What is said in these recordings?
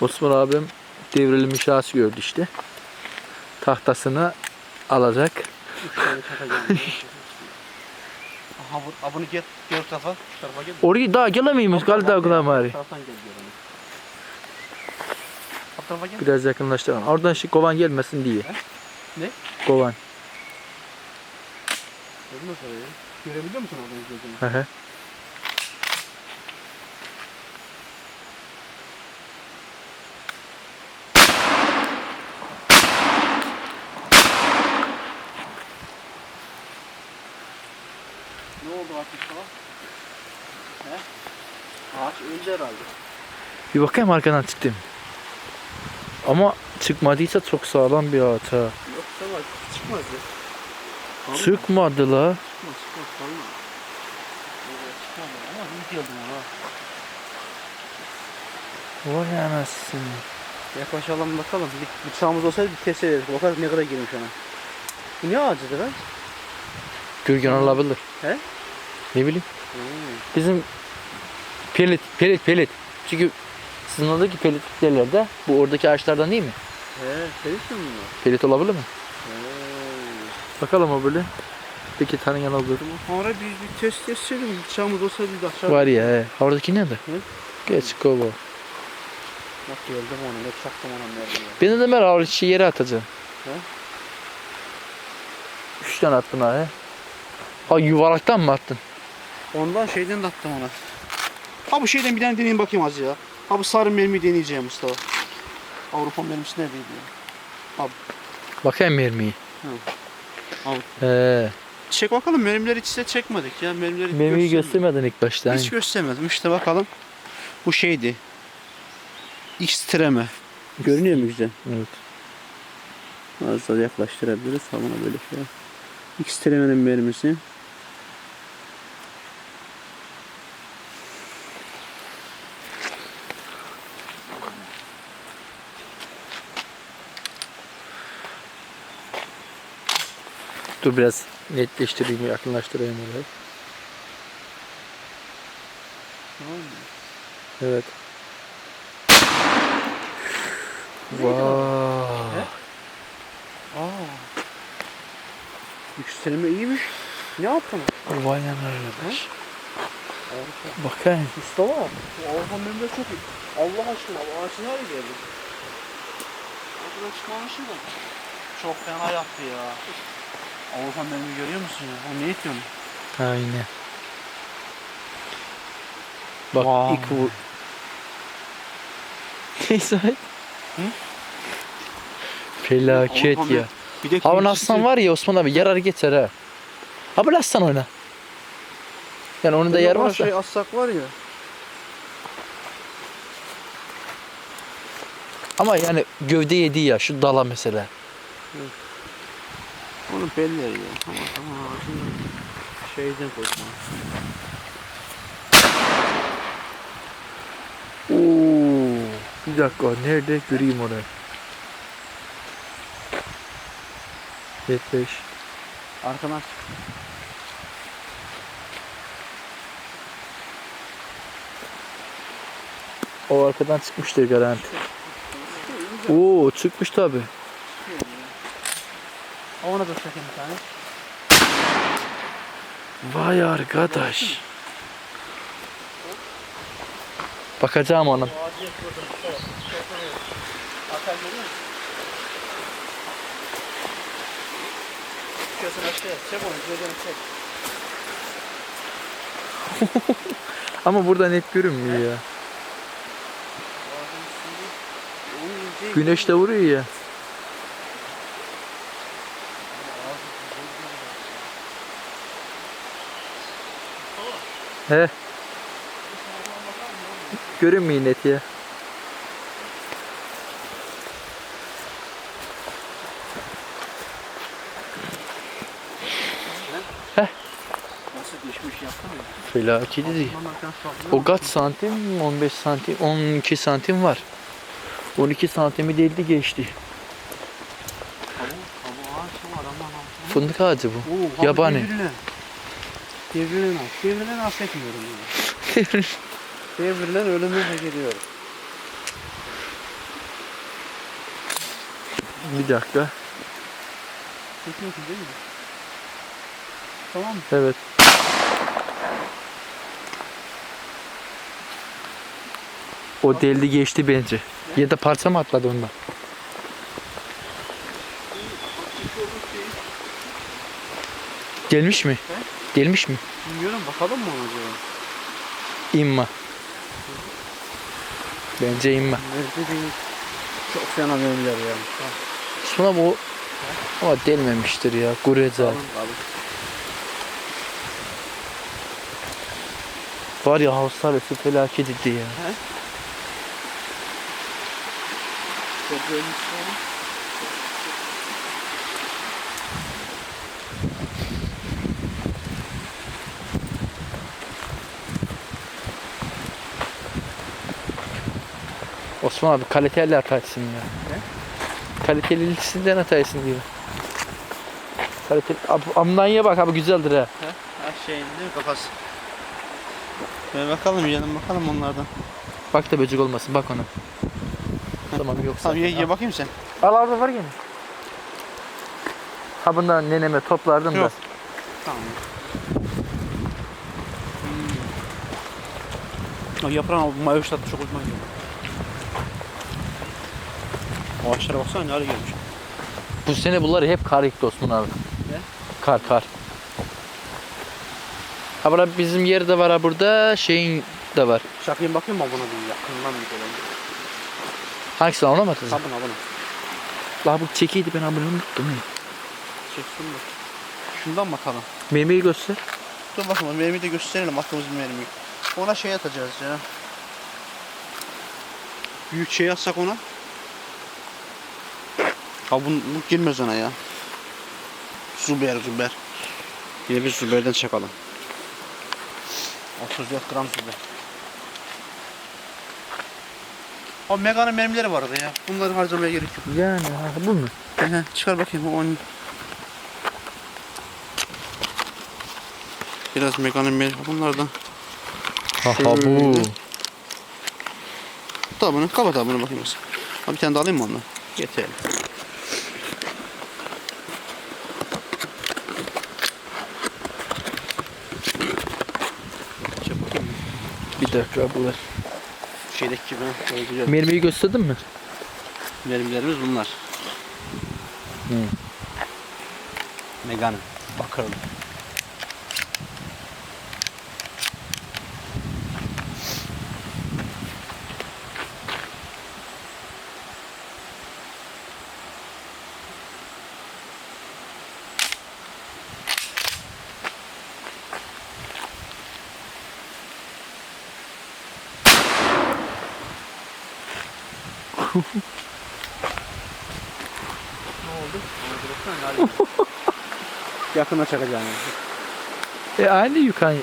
Osman abim devrilmiş ağaç gördü işte. Tahtasını alacak. Aha bu, ha bunu get, diğer tarafa, şu tarafa gel. Orayı daha gelemeymiş galiba daha kadar bari. Taraftan gel. Bu tarafa gel. Biraz yakınlaştıralım. Oradan şu kovan gelmesin diye. Ne? Kovan. Görebiliyor musun oradan gözünü? Hı hı. Ne oldu artık sana? He? Ağaç öldü herhalde. Bir bakayım arkadan çıktım. Ama çıkmadıysa çok sağlam bir ağaç ha. Yok sana çıkmaz ya. Mı? Çıkmadı la. Çıkmaz çıkmaz çıkmadı ama iyi geldim ona. Vay anasını. Yaklaşalım bakalım. Bir bıçağımız olsaydı bir ederiz. Bakalım ne kadar girmiş ona. Bu ne ağacıdır ha? Gürgen olabilir. He? Ne bileyim. Hmm. Bizim pelit, pelit, pelit. Çünkü sizin oradaki pelit yerlerde bu oradaki ağaçlardan değil mi? He, seviyorsun mu bunu? Pelit olabilir mi? He. Bakalım o böyle. Peki tanıyan olur. Sonra bir, bir test test edelim. Bıçağımız olsaydı bir de aşağı. Var ya he. Oradaki nerede? Hı? Geç kova. Bak geldim ona. Ne çaktım ona nerede ya. Ben de demer ağır içi yere atacağım. He? Üç tane attın ha he. Ha yuvarlaktan mı attın? Ondan şeyden de attım ona. Ha bu şeyden bir tane deneyeyim bakayım az ya. Ha bu sarı mermi deneyeceğim Mustafa. Avrupa mermisi neredeydi ya? Bakayım mermiyi. Al. He. Çek bakalım mermileri hiç size çekmedik ya. Mermileri Mermiyi göstermedin ilk başta. Hiç göstermedim. İşte bakalım. Bu şeydi. X-Treme. Görünüyor mu güzel? Evet. Az da yaklaştırabiliriz. Buna böyle şey. X-Treme'nin mermisi. Dur biraz netleştireyim, yakınlaştırayım orayı. Evet. Vay. Aa. X-Treme iyiymiş. Ne yaptın? Vay arkadaş. Bakayım. Mustafa. Avrupa mermileri çok iyi. Allah aşkına bu ağaç nereye geldi? Ortadan çıkmamışım da. Çok fena yaptı ya. Avrupa mermi görüyor musun ya? O ne diyorsun? Aynen. Bak Vay. ilk vur. Neyse. Hı? Felaket Avrupa ya. mer- Bir de aslan var ya Osman abi yarar geçer ha. Ha böyle aslan oyna. Yani onu da yer ona varsa. Şey assak var ya. Ama yani gövde yedi ya şu dala mesela. Onu belli ya. Tamam tamam. Şimdi şeyden koydum. Oo, bir dakika nerede göreyim onu. Yetmiş. Arkadan O arkadan çıkmıştır garanti. Oo çıkmış tabi. Ona da çekeyim bir tane. Vay arkadaş. Bakacağım ona. Ama burada net görünmüyor ya. Güneş de vuruyor ya. He. Görünmüyor net ya. Felaket değil. O kaç santim? 15 santim, 12 santim var. 12 santimi deldi geçti. Fındık ağacı bu. Oo, Yabani. Devrilen. Ağaç. Devrilen ağaç ekmiyorum yani. Devrilen ölümü hak ediyorum. Bir dakika. Çekiyorsun değil mi? Tamam mı? Evet. O deldi geçti bence. Ya da parça mı atladı ondan? Gelmiş mi? Gelmiş mi? Bilmiyorum bakalım mı ona acaba? İmma. Bence imma. Nerede değil. Çok fena memler ya. Sonra bu ama delmemiştir ya. Kalın kalın. Var ya Avustralya'sı felaket etti ya. Çok görmüş Osman abi kaliteli atarsın ya. Ne? Kalitelisinden atarsın diyor. Kaliteli. Abi, amdanya bak abi güzeldir ha. Her şeyin değil mi kafası? Böyle bakalım yiyelim bakalım onlardan. Bak da böcek olmasın bak ona. Tamam yoksa. Tamam ye, ye bakayım sen. Al abi var gene. Ha bundan neneme toplardım da. Yok. Tamam. Hmm. O yaprağın mayoş tadı çok hoşuma gidiyor. Ağaçlara baksana ne hale gelmiş. Bu sene bunları hep kar yıktı Osman abi. Ne? Kar kar. Ha burada bizim yerde var ha burada şeyin de var. Şakayım bakayım mı buna bir yakından bir dolan. Hangisi lan ona mı atacağız? Sabun abone. La bu çekiydi ben abone unuttum ya. Çeksin bak. Şundan mı atalım? Mermiyi göster. Dur bakalım mermiyi de gösterelim bir mermiyi. Ona şey atacağız ya. Büyük şey atsak ona. Ha bu, bu girmez ona ya. Zuber zuber. Yine bir zuberden çakalım. 34 gram zuber. O Mega'nın mermileri vardı ya. Bunları harcamaya gerek yok. Yani ha, bu mu? Ehe, çıkar bakayım o on. Biraz Mega'nın mermi bunlardan. Ha ha bu. Tamam kapat abi bunu bakayım. Ha, bir tane daha alayım mı ondan? Yeterli. Bu var. Şeydeki gibi. Mermiyi gösterdin mi? Mermilerimiz bunlar. Hı. Mega'nın. Bakalım. Ne oldu? Ona baksana, Yakına çakacağım. yani. E aynı yukarı.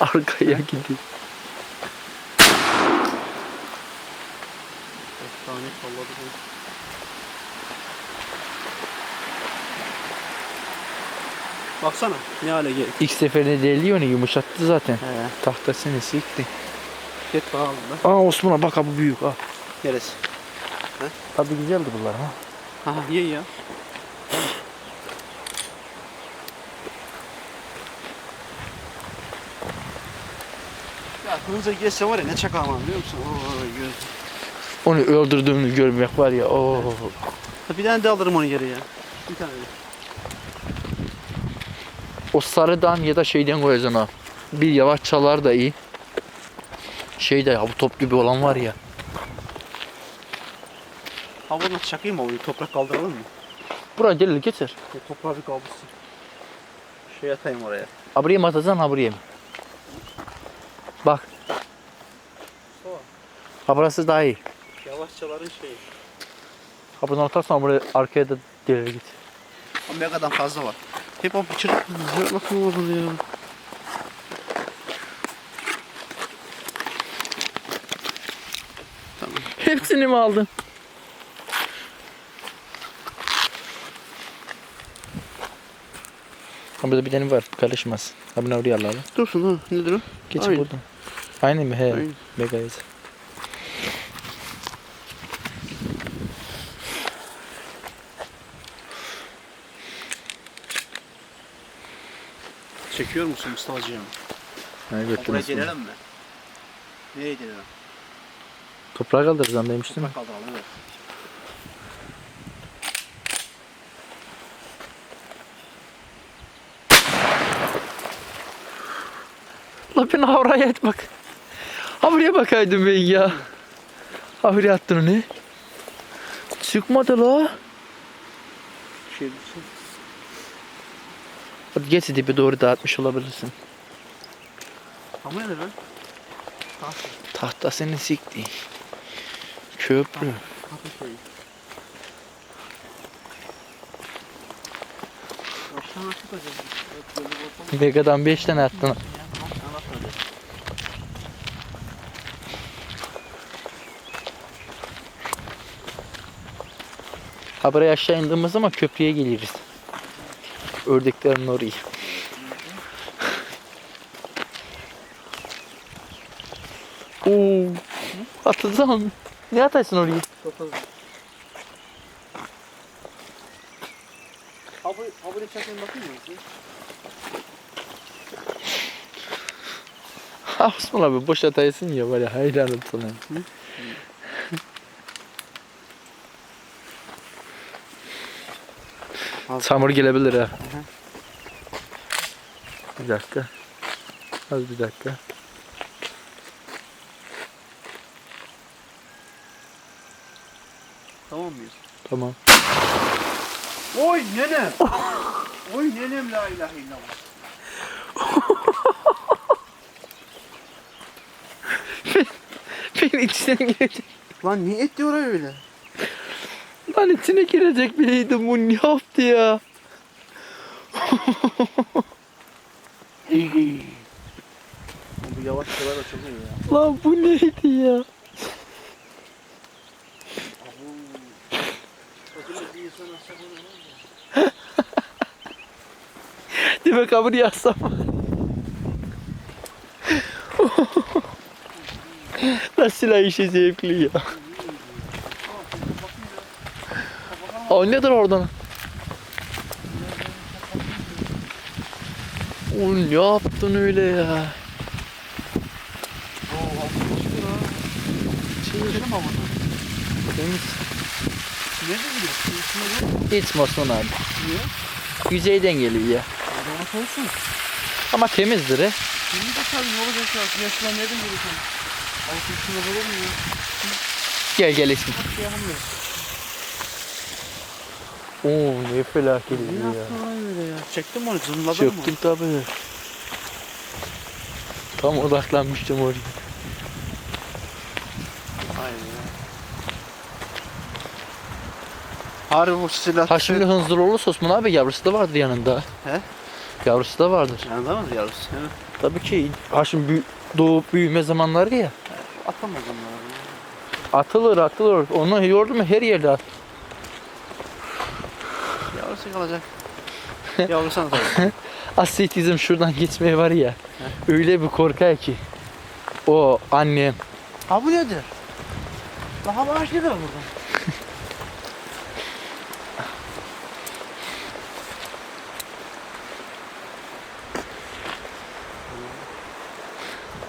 Arkaya gidiyor. Baksana ne hale geldi. İlk seferinde deliyor onu yumuşattı zaten. He. Tahtasını sikti. Get bakalım be. Aa Osman'a bak ha bu büyük ha. Neresi? Tadı güzeldi bunlar ha. Aha ye ya. Ya hınca gelse var ya ne çakamam biliyor musun? Oo, göz. Onu öldürdüğünü görmek var ya. Oo. Ha, Bir tane de alırım onu geri ya. Bir tane de. O sarıdan ya da şeyden koyacaksın ha. Bir yavaş çalar da iyi. Şey de ya bu top gibi olan var ya. Ha bunu çakayım mı? Toprak kaldıralım mı? Buraya gel getir. E, toprağı bir kaldırsın. Şey atayım oraya. Ha buraya mı atacaksın ha buraya mı? Bak. Ha burası daha iyi. Yavaşçaların şeyi. Ha bunu atarsan buraya arkaya da delir git. Kadar fazla var. Hep o çırp. Nasıl olur ya? Hepsini mi aldın? Ha burada bir tane var. Karışmaz. Ha bunu oraya alalım. Dursun ha. Nedir o? Geç Aynen. buradan. Aynı mı? He. Aynen. Megayız. Çekiyor musun Mustafa'cığım? Ha, Buraya gelelim mi? Nereye gelelim? Toprağa kaldıracağım demiştim. Bak kaldıralım evet. La ben havraya et bak. Ha buraya bakaydım ben ya. Ha buraya attın onu. Çıkmadı la. Bir şey düşün. Hadi geç dibe doğru dağıtmış olabilirsin. Ama nedir lan? Tahtasını sikti. Köprü. Kapı şeyi. Mega'dan 5 tane attın. Ha buraya aşağı indiğimiz zaman köprüye geliriz. Ördeklerin orayı. Oo. Atacağım. Ne atarsın orayı? Hızlı. Abi, abi çekeyim bakayım mı? Ha Osman abi boş ataysın ya var ya hayranım Az. Çamur gelebilir ha. Bir dakika. Az bir dakika. Tamam mıyız? Tamam. Oy nenem. Oy nenem la ilahe illallah. Ben içine girecek. Lan niye etti oraya öyle? Lan içine girecek bileydim bu ne yaptı ya? Bu yavaş şeyler açılıyor ya. Lan bu neydi ya? Demek kabul yazsam. Silah işi zevkli ya. Aa nedir oradan? Oğlum ne yaptın öyle ya? Temiz. Hiç abi. Niye? Yüzeyden geliyor ya. Olsun. Ama temizdir he. Şimdi de tabii ne olacak ya? Yaşlılar nereden geliyorsun? Altı içine olur mu ya? Gel gel yapamıyoruz. Oo ne felaket ya. lan öyle ya? Çektin mi onu? Zımladın mı? Çöktüm tabii. Tam odaklanmıştım oraya. Aynen ya. Harbi bu silah. Ha şimdi hınzır olursa Osman abi yavrusu da vardır yanında. He? Yavrusu da vardır. Yanında mı yavrusu? Evet. Tabii ki. Ha şimdi büyü- doğup büyüme zamanları ya. Atamaz onları. Atılır atılır. Onu yordum her yerde at. Yavrusu kalacak. Yavrusu sana tabii. Asitizm şuradan geçmeye var ya. Öyle bir korkar ki. O annem. Ha bu nedir? Daha bağış nedir burada?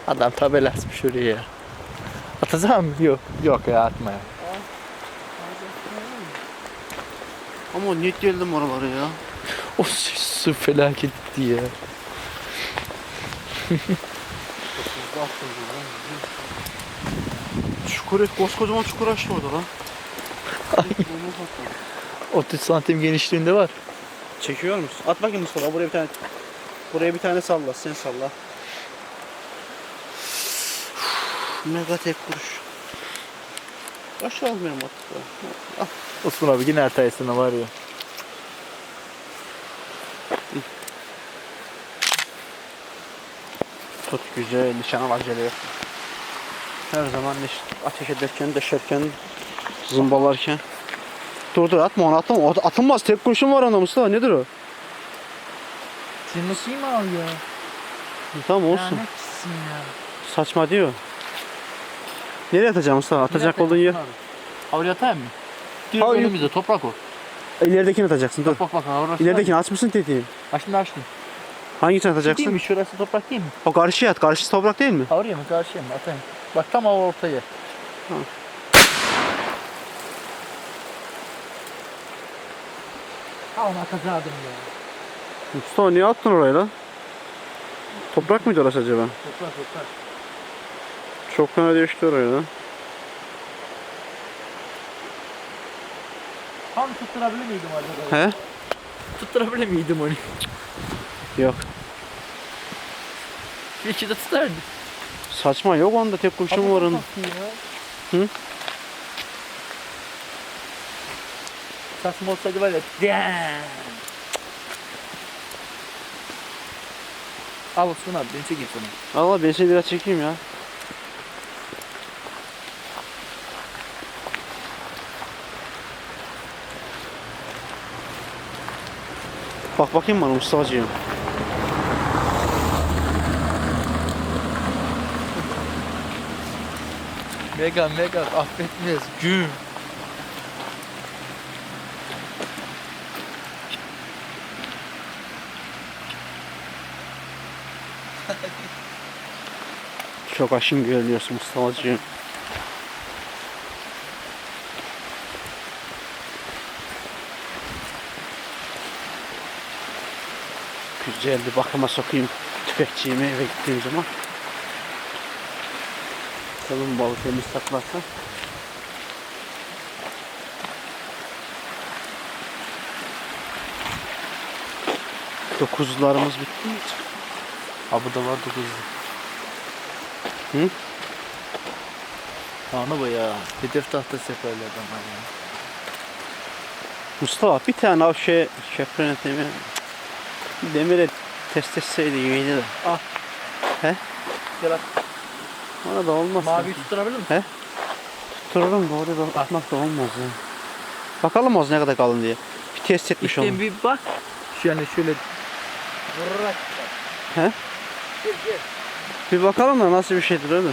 Adam tabela asmış oraya. Atacağım mı? Yok. Yok ya atma ya. Ama net geldim oralara ya. O su, su felaket ya. Çukur et, koskocaman çukur açtı orada lan. 30 santim genişliğinde var. Çekiyor musun? At bakayım Mustafa buraya bir tane. Buraya bir tane salla, sen salla. Mega tek kuruş. Aşağı almıyorum artık. Al. Osman abi yine hatayısına var ya. Tut güzel, nişan al acele yok. Her zaman niş, ateş ederken, deşerken, zımbalarken. Dur dur atma onu atma. O Atılmaz tek kurşun var onda Mustafa nedir o? Senin o şeyi mi al ya? Tamam olsun. Lanetçisin ya. Saçma diyor. Nereye atacağım Mustafa? Atacak olduğun yer. Havlu atayım mı? Direkt Hayır. önümüzde toprak o. İleridekini atacaksın dur. Bak bak orası. İleridekini açmışsın tetiği. Açtım açtım. Hangisini Değil atacaksın? mi? Şurası toprak değil mi? O karşıya at. Karşısı toprak değil mi? Oraya mı karşıya mı? Atayım. Bak tam o ortaya. Tamam. Tamam atacaktım ya. Mustafa niye attın oraya lan? Toprak mıydı orası acaba? Toprak toprak. Çok fena düştü oraya lan. Tam tutturabilir miydim acaba? He? Tutturabilir miydim onu? Yok. Bir iki de tutardı. Saçma yok onda tek kurşun var onun. Hı? Saçma olsaydı ya. Damn. Al Osman abi beni çekeyim sana. Allah ben seni biraz çekeyim ya. Bak bakayım bana Mustafa'cığım. Mega mega affetmez. Güm. Çok aşın görünüyorsun Mustafa'cığım. Güzel bir bakıma sokayım tüfekçiğimi eve gittiğim zaman. Bakalım balı temiz saklarsa. Dokuzlarımız bitti mi? Ha bu da var dokuzlu. Hı? Tanrı bu ya. Hedef tahtası yaparlar adamlar ya. Mustafa bir tane av şey şefrene demir demire test etseydi iyiydi de. Gel at. Ona da olmaz. Maviyi tutturabilir misin? Tuttururum da orada da atmak da olmaz ya. Bakalım o ne kadar kalın diye. Bir test etmiş onu. bir bak. Şu yani şöyle vurarak. He? Gel gel. Bir bakalım da nasıl bir şeydir öyle.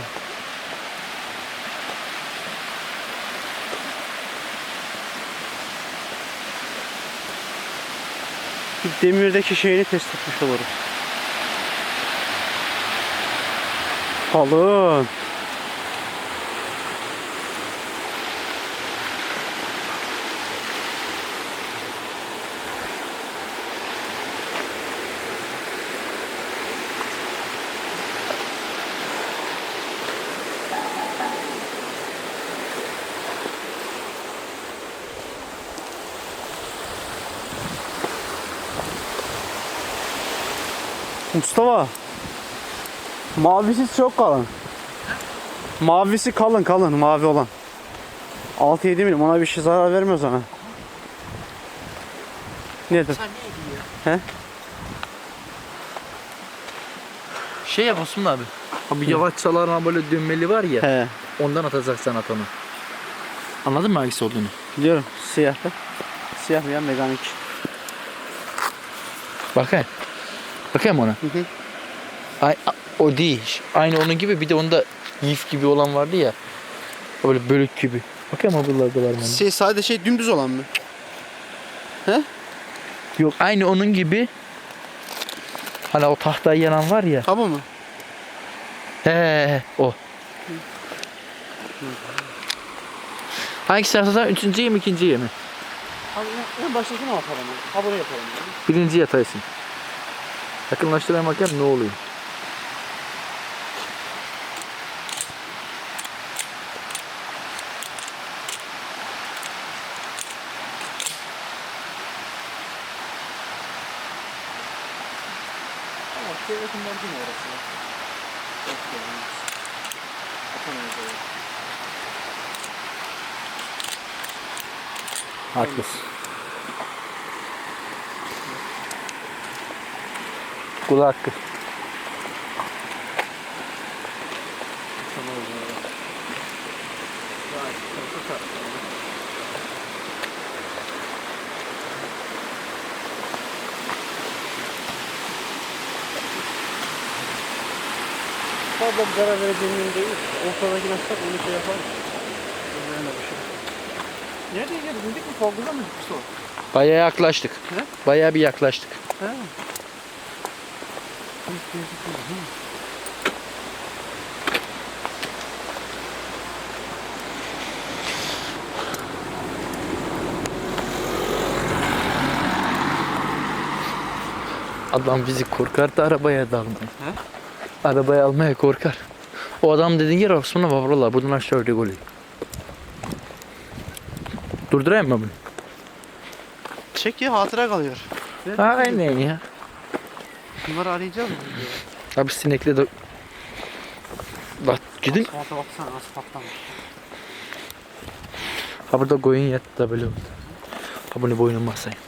Demirdeki şeyini test etmiş oluruz. Kalın. Mustafa. Mavisi çok kalın. Mavisi kalın kalın mavi olan. 6-7 milim ona bir şey zarar vermiyor sana. Nedir? Sen neydi ya? He? Şey yap Osman abi. Abi yavaş çalarına böyle dönmeli var ya. He Ondan atacaksan at onu. Anladın mı hangisi olduğunu? biliyorum siyah da. Siyah veya mekanik. Bakayım. Bakayım ona. Hı hı. Ay, o değil. Aynı onun gibi bir de onda yif gibi olan vardı ya. Böyle bölük gibi. Bakayım o buralarda var mı? onun? Şey sadece şey dümdüz olan mı? Yok aynı onun gibi. Hani o tahtayı yanan var ya. Tamam mı? He, he, he, o. Hangisini atarsan üçüncüye mi ikinciye mi? Abi en baştakini yapalım. Ha bunu yapalım. Birinciye ataysın. Yakınlaştıran bakayım ne oluyor. Kul hakkı. Fazla bir zarar vereceğinden değil. Ortadaki nasıl onu şey yapar. Üzerine bir şey. Nereye geldik? Bindik mi? Sorguda mı gittik sonra? Bayağı yaklaştık. He? Bayağı bir yaklaştık. He. Hiç gözükmüyor. Hı. Adam bizi korkardı arabaya daldı. Arabaya almaya korkar. O adam dediğin yer Osman'a valla buradan aşağı öyle golü. Durdurayım mı bunu? Çek ya hatıra kalıyor. Aynen ya. Bunları arayacağız mı? Abi sinekle de... Bak gidin. Asfalta baksana patlamış. Ha burada koyun yattı da böyle oldu. Ha bunu boynuma basayım.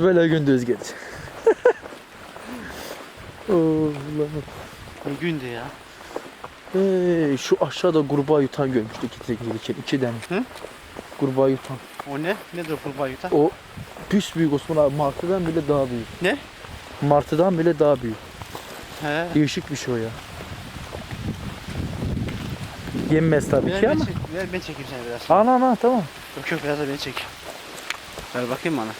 Gidiyoruz böyle gündüz gece. Allah'ım. Gündü ya. Hey, şu aşağıda kurbağa yutan görmüştük iki iki, iki tane. Hı? Kurbağa yutan. O ne? Nedir kurbağa yutan? O püs büyük Osman abi. Martıdan bile daha büyük. Ne? Martıdan bile daha büyük. He. Değişik bir şey o ya. Yenmez tabii Ver, ki ben, ama. çek, ver ben çekeyim seni biraz. Ana ana tamam. Yok yok biraz da beni çek. Ver bakayım bana.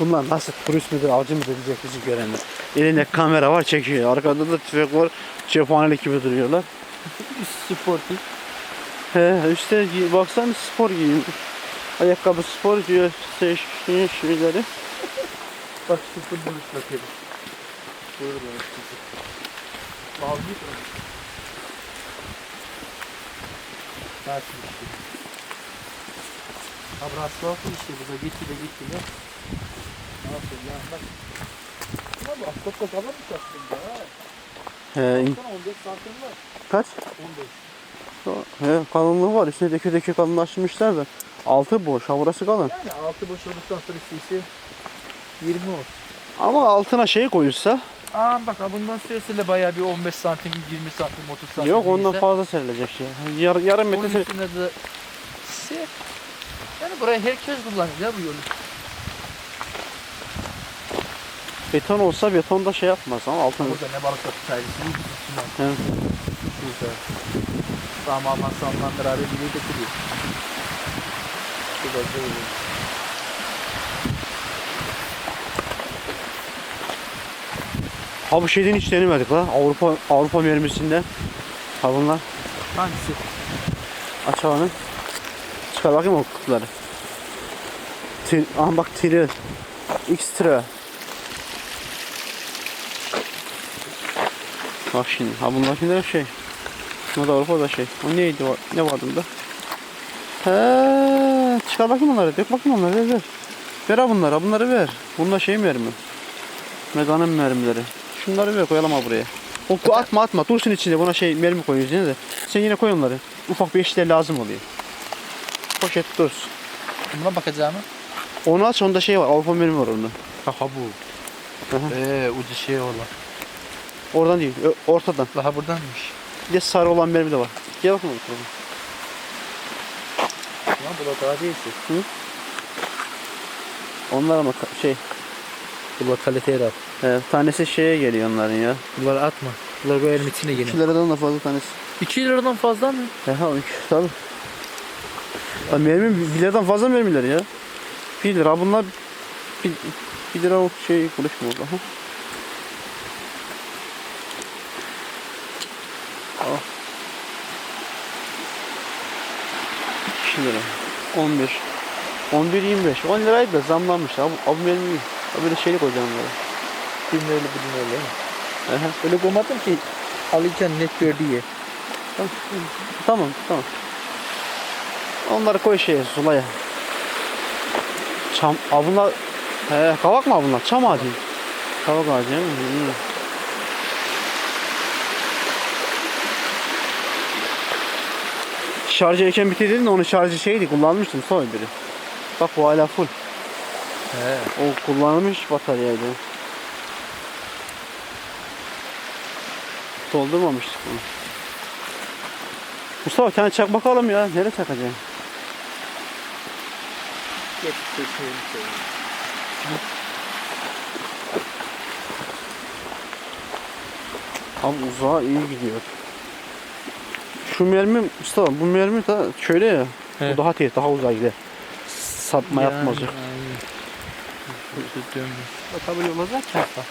Bunlar nasıl turist müdür, avcı mıdır diyecek bizi görenler. Elinde kamera var çekiyor. Arkada da tüfek var. Cephanelik gibi duruyorlar. Sportif. He üstte giy- baksana spor giyim. Ayakkabı spor diyor seçtiğin şeyleri. Bak şu futbol bakayım. Buyur bana. Mavi Nasıl işte? Abi asfalt işte bu da gitti de gitti de. Yapayım ya bak. Abi. He, Baksana 15 santim var. kaç? 15. He, kalınlığı var. Üstüne dökü dökü kalınlaştırmışlar da. Altı boş. Ha burası kalın. Yani altı boş olduktan sonra isteyse 20 olsun. Ama altına şey koyulsa. Aa bak bundan süresiyle bayağı bir 15 santim, 20 santim, 30 santim. Yok ondan ise- fazla serilecek ya. Yar, yarım metre Onun üstüne de ser. Yani burayı herkes kullanır ya bu yolu. Beton olsa beton da şey yapmaz ama altına. Burada ne balık da tutaydı. Suyu tutsunlar. He. Şurada. Tamamen sallandır abi bir de kuruyor. Şurada böyle. Ha bu şeyden hiç denemedik la. Avrupa Avrupa mermisinden. Ha bunlar. Hangisi? Aç havanı. Çıkar bakayım o kutuları. Aha bak Tiril. Extra. Bak şimdi. Ha bunlar şimdi şey. Şuna da Avrupa'da şey. O neydi? Ne vardı bunda? He, çıkar bakayım onları. Dök bakayım onları. Ver ver. Ver ha bunları. ver. Bunda şey mermi. Meganın mermileri. Şunları ver koyalım ha buraya. O bu atma atma. Dursun içinde. Buna şey mermi koyuyoruz yine de. Sen yine koy onları. Ufak bir işler lazım oluyor. Poşet dursun. Buna bakacağım mı? Onu aç onda şey var. Avrupa mermi var onda. Ha bu. Eee ucu şey olan. Oradan değil. Ortadan. Daha buradanmış. Bir de sarı olan mermi de var. Gel bakalım. bakalım. Lan bu da daha değilse. Onlar ama şey. Bu da kaliteye at. E, tanesi şeye geliyor onların ya. Bunları atma. Bunlar böyle içine 2 gelin. liradan da fazla tanesi. 2 liradan fazla mı? He ha 2 tabi. Ya mermi 1 liradan fazla mermiler ya. 1 lira bunlar 1 lira o şey kuruş mu oldu? Al. 2 lira. 11. 11 25. 10 liraydı da zamlanmış. Abi, abi benim iyi. Abi böyle şeylik koyacağım onlara. Bilmem öyle bilmem öyle. Aha. Öyle koymadım ki alırken net gör diye. Tamam tamam. Onları koy şeye sulaya. Çam, aa bunlar he, kavak mı bunlar? Çam ağacı. Kavak ağacı değil mi? Şarjı erken bitirdin de onun şarjı şeydi kullanmıştım son biri. Bak bu hala full. He. O kullanılmış bataryaydı. Doldurmamıştık bunu. Mustafa tane çak bakalım ya. Nereye çakacaksın? Abi uzağa iyi gidiyor. Şu mermi Mustafa bu mermi de şöyle ya. He. O daha tez, daha uzağa gider. Sapma yapmaz yok. Bakabiliyor olacak çarpma.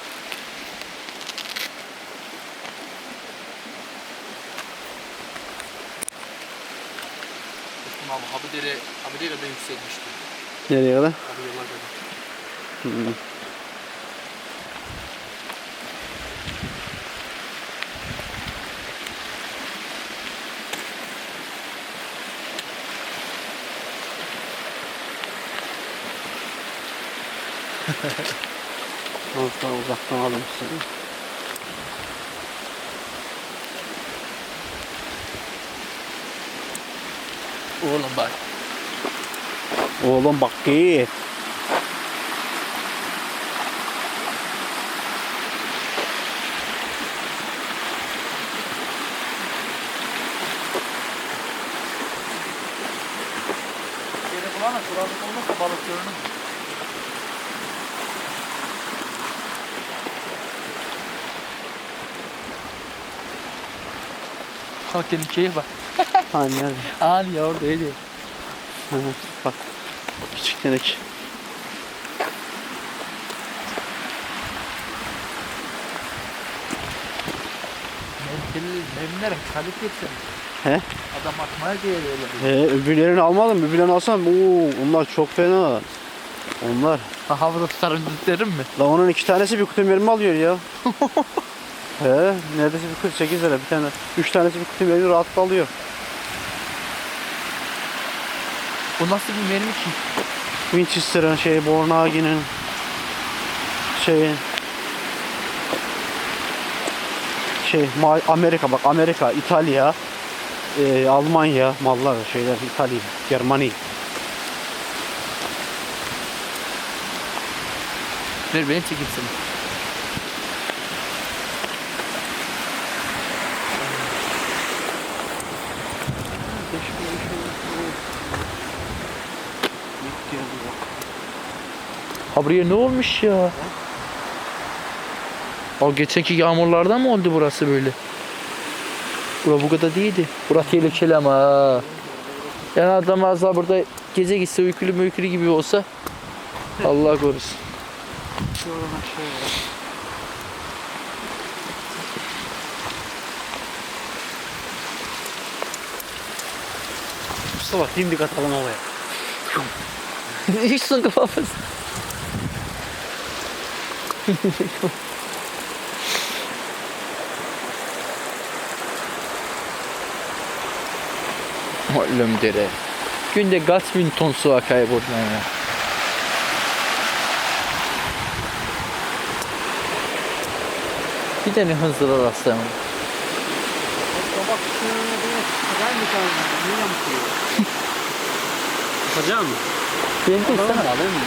Abi Habidere, Habidere'de yükselmişti. Nereye kadar? Abi yollar dedi. Hı. Uzaktan alayım seni. Oğlum bak. Oğlum bak git. Bak tehlikeye bak. Ha nerede? Al ya oradaydı. Hı hı, bak. Küçük tenek. Mevkili, mevkilerin kalitesi. He? Adam atmaya diye böyle. He öbürlerini almadım. Öbürlerini alsam oo, onlar çok fena. Onlar. Ha havada tutarım derim mi? La onun iki tanesi bir kutu mermi alıyor ya. He neredeyse bir 48 lira bir tane. Üç tanesi bir kutu mermi rahatlıkla alıyor. Bu nasıl bir mermi ki? Winchester'ın şey, Bornagi'nin şeyin şey Amerika bak Amerika, İtalya, e, Almanya mallar şeyler İtalya, Germany. Ver beni çekeyim seni. Ha buraya ne olmuş ya? O geçenki yağmurlardan mı oldu burası böyle? Bura bu kadar değildi. Bura tehlikeli ama ha. Yani adam az daha burada gece gitse uykulu müykülü gibi olsa Allah korusun. Mustafa dimdik atalım havaya. Hiç son kafamız. Oğlum dere. Günde kaç bin ton su akıyor buradan ya. Bir tane hızlı rastlayalım. Şuna bir de mı?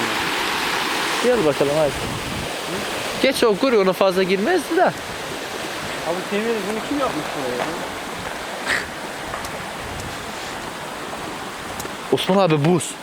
Gel bakalım hadi. Geç o kur ona fazla girmezdi de. Abi temiri bunu kim yapmış buraya? Osman abi buz.